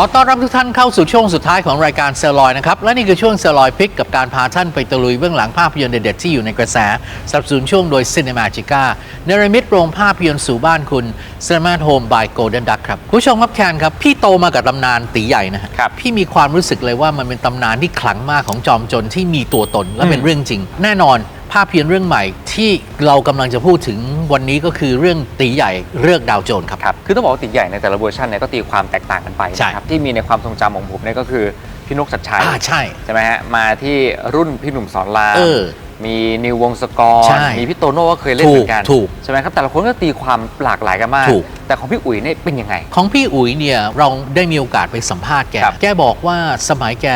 ขอต้อนรับทุกท่านเข้าสู่ช่วงสุดท้ายของรายการเซลลอยนะครับ และนี่คือช่วงเซลลอยพิกกับการพาท่านไปตะลุยเบื้องหลังภาพยนตร์เด็ดๆ ที่อยู่ในกระแสสนับสนุนช่วงโดย Cinemagica เนรมิตโรงภาพยนตร์สู่บ้านคุณ Cinema at Home by Golden Duck ครับคุณผู้ชมครับแคนครับ พี่โตมากับตำนานตีใหญ่นะฮะครับ พี่มีความรู้สึกเลยว่ามันเป็นตำนานที่ขลังมากของจอมโจรที่มีตัวตนและเป็นเรื่องจริง แน่นอน ภาพยนตร์เรื่องใหม่ที่เรากำลังจะพูดถึงวันนี้ก็คือเรื่องตีใหญ่เลือกดาวโจรครับครับ คือต้องบอกว่าติดใหญ่ในแต่ละเวอร์ชันเนี่ยก็ตีความแตกต่างกันไปใช่นะครับที่มีในความทรงจำของผมเนี่ยก็คือพี่นกชัดชัยอ่าใช่ใช่ไหมฮะมาที่รุ่นพี่หนุ่มสอนรามเออมีนิววงศกรใช่มีพี่โตโน่ก็เคยเล่นเหมือนกันถูกถูกใช่ไหมครับแต่ละคนก็ตีความหลากหลายกันมากถูกแต่ของพี่อุ๋ยเนี่ยเป็นยังไง ของพี่อุ๋ยเนี่ยเราได้มีโอกาสไปสัมภาษณ์แกครับแกบอกว่าสมัยแก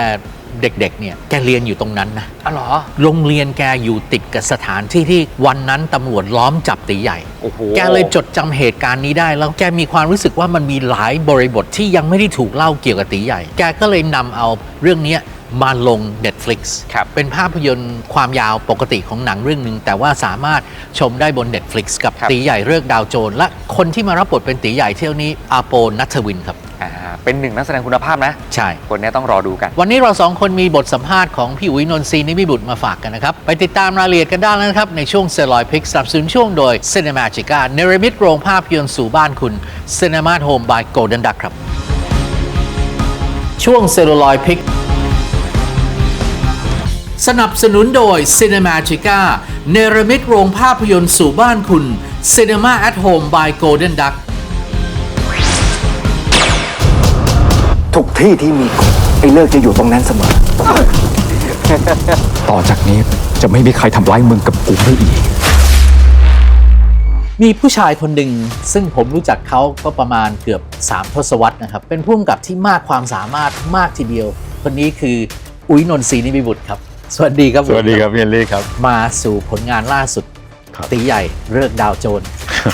เด็กๆเนี่ยแกเรียนอยู่ตรงนั้นนะอ๋อเหรอ โรงเรียนแกอยู่ติดกับสถานที่ที่วันนั้นตำรวจล้อมจับตีใหญ่ โอ้โห แกเลยจดจำเหตุการณ์นี้ได้ แล้วแกมีความรู้สึกว่ามันมีหลายบริบทที่ยังไม่ได้ถูกเล่าเกี่ยวกับตีใหญ่ แกก็เลยนำเอาเรื่องเนี้ยมาลง Netflix ครับ เป็นภาพยนตร์ความยาวปกติของหนังเรื่องหนึ่งแต่ว่าสามารถชมได้บน Netflix กับครับ ตีใหญ่เลือกดาวโจรและคนที่มารับบทเป็นตีใหญ่เที่ยวนี้อาโปนัทวินครับอ่า เป็นหนึ่งนักแสดงคุณภาพนะ ใช่ คนเนี้ยต้องรอดูกัน วันนี้เราสองคนมีบทสัมภาษณ์ของพี่อุ๋ยนนทรีนิมิบุตรมาฝากกันนะครับ ไปติดตามรายละเอียดกันได้แล้วนะครับ ในช่วงเซลลอยพิกสนับสนุนช่วงโดย Cinemagica เนรมิตโรงภาพยนตร์สู่บ้านคุณ Cinema at Home by Golden Duck ครับ ช่วงเซลลอยพิกสนับสนุนโดย Cinemagica เนรมิตโรงภาพยนตร์สู่บ้านคุณ Cinema at Home by Golden Duck ทุกที่ที่มีกฎไอ้เลิกจะอยู่ตรงนั้นเสมอ ต่อจากนี้จะไม่มีใครทำร้ายมึงกับกูได้อีก มีผู้ชายคนหนึ่งซึ่งผมรู้จักเขาก็ประมาณเกือบ 3 ทศวรรษนะครับ เป็นผู้กำกับที่มากความสามารถมากทีเดียว คนนี้คืออุ๋ยนนทรีนิมิบุตรครับ สวัสดีครับสวัสดีครับพี่เอลลี่ครับ มาสู่ผลงานล่าสุดครับตีใหญ่เลิกดาวโจร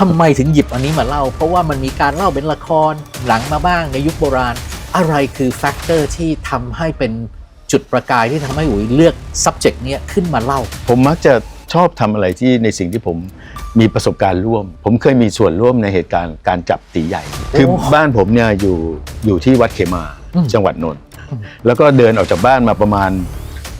ทำไมถึงหยิบอันนี้มาเล่า เพราะว่ามันมีการเล่าเป็นละครหลังมาบ้างในยุคโบราณ อะไรคือแฟกเตอร์ที่ทำให้เป็นจุดประกายที่ทำให้อุ๋ยเลือก subject เนี้ยขึ้นมาเล่า ผมมักจะชอบทำอะไรที่ในสิ่งที่ผมมีประสบการณ์ร่วม ผมเคยมีส่วนร่วมในเหตุการณ์การจับตีใหญ่ คือบ้านผมเนี่ยอยู่อยู่ที่วัดเขมาอืมจังหวัดนนท์แล้วก็เดินออกจากบ้านมาประมาณ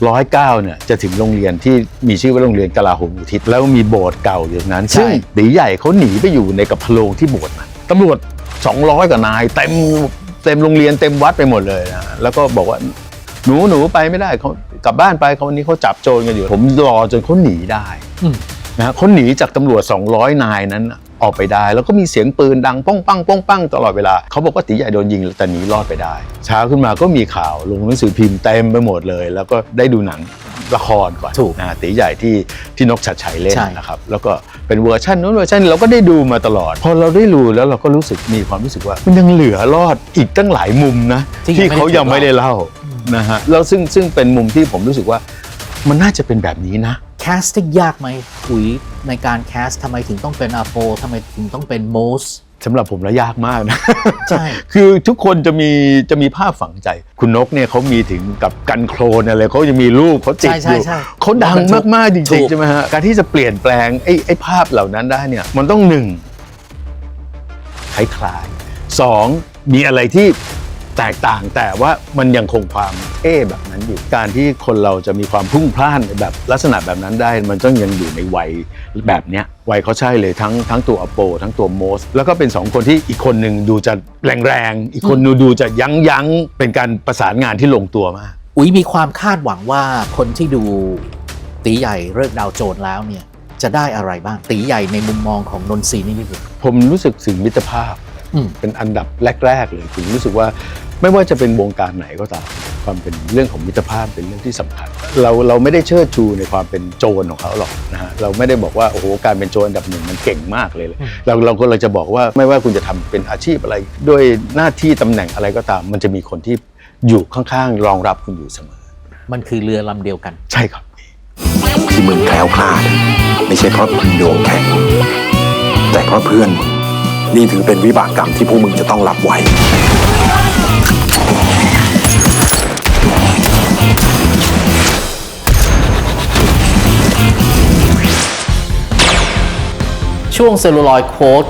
ร้อยเก้าเนี่ยจะถึงโรงเรียนที่มีชื่อว่าโรงเรียนกลาโหมอุทิศแล้วมีโบสถ์เก่าอยู่ตรงนั้น ซึ่งตีใหญ่เขาหนีไปอยู่ในกับพะโรงที่โบสถ์นั้นตำรวจ 200กว่านายเต็ม เต็มโรงเรียนเต็มวัดไปหมดเลยนะแล้วก็บอกว่าหนูหนูไปไม่ได้เขากลับบ้านไปเขาวันนี้เขาจับโจรกันอยู่ ผมรอจนเขาหนีได้อืมนะฮะเขาหนีจากตำรวจ 200 นายนั้นออกไปได้ แล้วก็มีเสียงปืนดังป้องปังป้องปังตลอดเวลาเขาบอกว่าตีใหญ่โดนยิงแต่หนีรอดไปได้เช้าขึ้นมาก็มีข่าวลงหนังสือพิมพ์เต็มไปหมดเลย แล้วก็ได้ดูหนังละครก่อนถูกนะฮะตีใหญ่ที่ที่นกชัดชัยเล่นใช่นะครับ แล้วก็ เป็นเวอร์ชันนู้นเวอร์ชันนี้เราก็ได้ดูมาตลอด พอเราได้ดูแล้วเราก็รู้สึกมีความรู้สึกว่า มันยังเหลือรอดอีกตั้งหลายมุมนะที่ที่ยังไม่ได้เขายังไม่ได้เล่านะฮะแล้วซึ่งซึ่งเป็นมุมที่ผมรู้สึกว่า มันน่าจะเป็นแบบนี้นะแคสติ้งยากไหมอุ๋ยในการแคสทำไมถึงต้องเป็นอาโปทำไมถึงต้องเป็นโมส สำหรับผมแล้วยากมากนะ ใช่ คือทุกคนจะมีจะมีภาพฝังใจ คุณนกเนี่ยเขามีถึงกับกันโครนอะไรเขาจะมีรูปเขาติดใช่อใช่ยู่ใช่เขาดังมาก ๆ จถูริง ก ๆ ใช่ไหมฮะ การที่จะเปลี่ยนแปลงไอ้ไอ้ภาพเหล่านั้นได้เนี่ย มันต้องหนึ่งคล้ายๆสองมีอะไรที่ แตกต่างแต่ว่ามันยังคงความเอ๊แบบนั้นอยู่ การที่คนเราจะมีความพลุ่งพล่านแบบลักษณะแบบนั้นได้ มันต้องยังอยู่ในวัยแบบเนี้ยวัยเขาใช่เลยทั้งทั้งตัวอโป ทั้งตัวโมส แล้วก็เป็นสองคนที่อีกคนหนึ่งดูจะแรงๆอีกคนนึงดูจะยั้งยั้งๆเป็นการประสานงานที่ลงตัวมาก อุ๋ยมีความคาดหวังว่าคนที่ดูตีใหญ่เลิกดาวโจรแล้วเนี่ยจะได้อะไรบ้างตีใหญ่ในมุมมองของนนทรีนี่นี่คือผมรู้สึกถึงมิตรภาพอืมเป็นอันดับแรก ๆ เลยผมรู้สึกว่า ไม่ว่าจะเป็นวงการไหนก็ตามความเป็นเรื่องของมิตรภาพเป็นเรื่องที่สำคัญ เราเราไม่ได้เชิดชูในความเป็นโจรของเขาหรอกนะฮะเราไม่ได้บอกว่าโอ้โหการเป็นโจรอันดับหนึ่งมันเก่งมากเลย เราเราก็เลยจะบอกว่าไม่ว่าคุณจะทำเป็นอาชีพอะไร ด้วยหน้าที่ตำแหน่งอะไรก็ตาม มันจะมีคนที่อยู่ข้างๆ รองรับคุณอยู่เสมอ มันคือเรือลำเดียวกัน ใช่ครับ ที่มึงแคล้วคลาด ไม่ใช่เพราะมึงดวงแข็งแต่เพราะเพื่อนมึงนี่ถือเป็นวิบากกรรมที่พวกมึงจะต้องรับไว้ ช่วงเซลลูลอย์โค้ด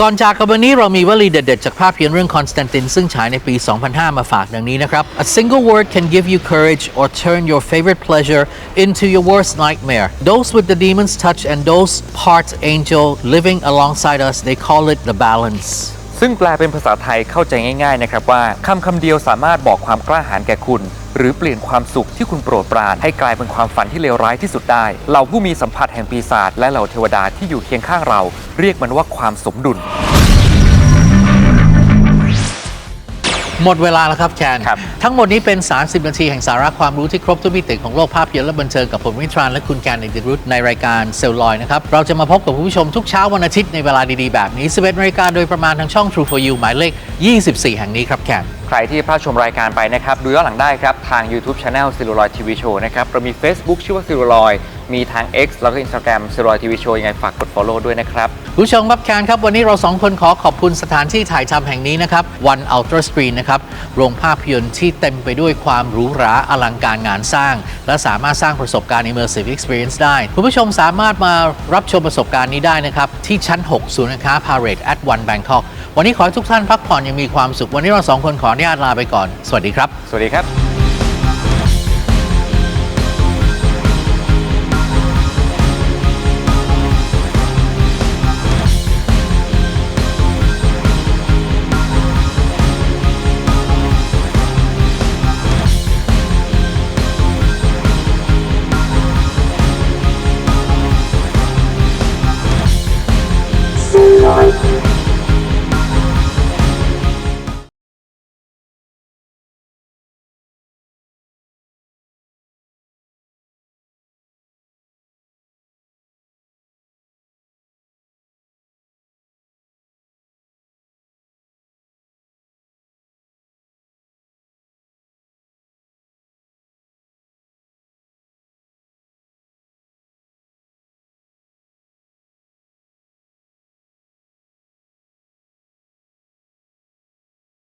ก่อนจากกันวันนี้เรามีวลีเด็ดๆ จากภาพยนตร์เรื่องคอนสแตนตินซึ่งฉายในปี 2005 มาฝากดังนี้นะครับ A single word can give you courage or turn your favorite pleasure into your worst nightmare. Those with the demon's touch and those part angel living alongside us, they call it the balance. ซึ่งแปลเป็นภาษาไทยเข้าใจง่ายๆนะครับว่าคำคำเดียวสามารถบอกความกล้าหาญแก่คุณ หรือเปลี่ยนความสุขที่คุณโปรดปราน ให้กลายเป็นความฝันที่เลวร้ายที่สุดได้ เหล่าผู้มีสัมผัสแห่งปีศาจและเหล่าเทวดาที่อยู่เคียงข้างเรา เรียกมันว่าความสมดุล หมดเวลาแล้วครับแคนครับ ทั้งหมดนี้เป็น 30 นาทีแห่งสาระความรู้ที่ครบทุกมิติของโลกภาพยนตร์และบันเทิงกับผมวิทรานและคุณแกนในดิรุตในรายการเซลลอยนะครับ เราจะมาพบกับคุณผู้ชมทุกเช้าวันอาทิตย์ในเวลาดีๆแบบนี้11นาฬิกาโดยประมาณทางช่อง True for You หมายเลข 24 แห่งนี้ครับแคนใค รที่พลาดชมรายการไปนะครับ ดูย้อนหลังได้ครับ ทาง YouTube Channel ซิลูลอยทีวีโชว์นะครับเรามี Facebook ชื่อว่าซิลูลอยมีทาง X แล้วก็ Instagram ซิลูลอยทีวีโชว์ยังไงฝากกด Follow ด้วยนะครับ ผู้ชมครับแคนครับ วันนี้เราสองคนขอขอบคุณสถานที่ถ่ายทำแห่งนี้นะครับ One Ultra Screen นะครับ โรงภาพยนตร์ที่เต็มไปด้วยความหรูหราอลังการงานสร้าง และสามารถสร้างประสบการณ์ Immersive Experience ได้ คุณผู้ชมสามารถมารับชมประสบการณ์นี้ได้นะครับที่ชั้น 6 ศูนย์การค้า Parade at One Bangkok วันนี้ขอให้ทุกท่านพักผ่อนอยังมีความสุขวันนี้เราสองคนขออนุญาตลาไปก่อน สวัสดีครับ สวัสดีครับ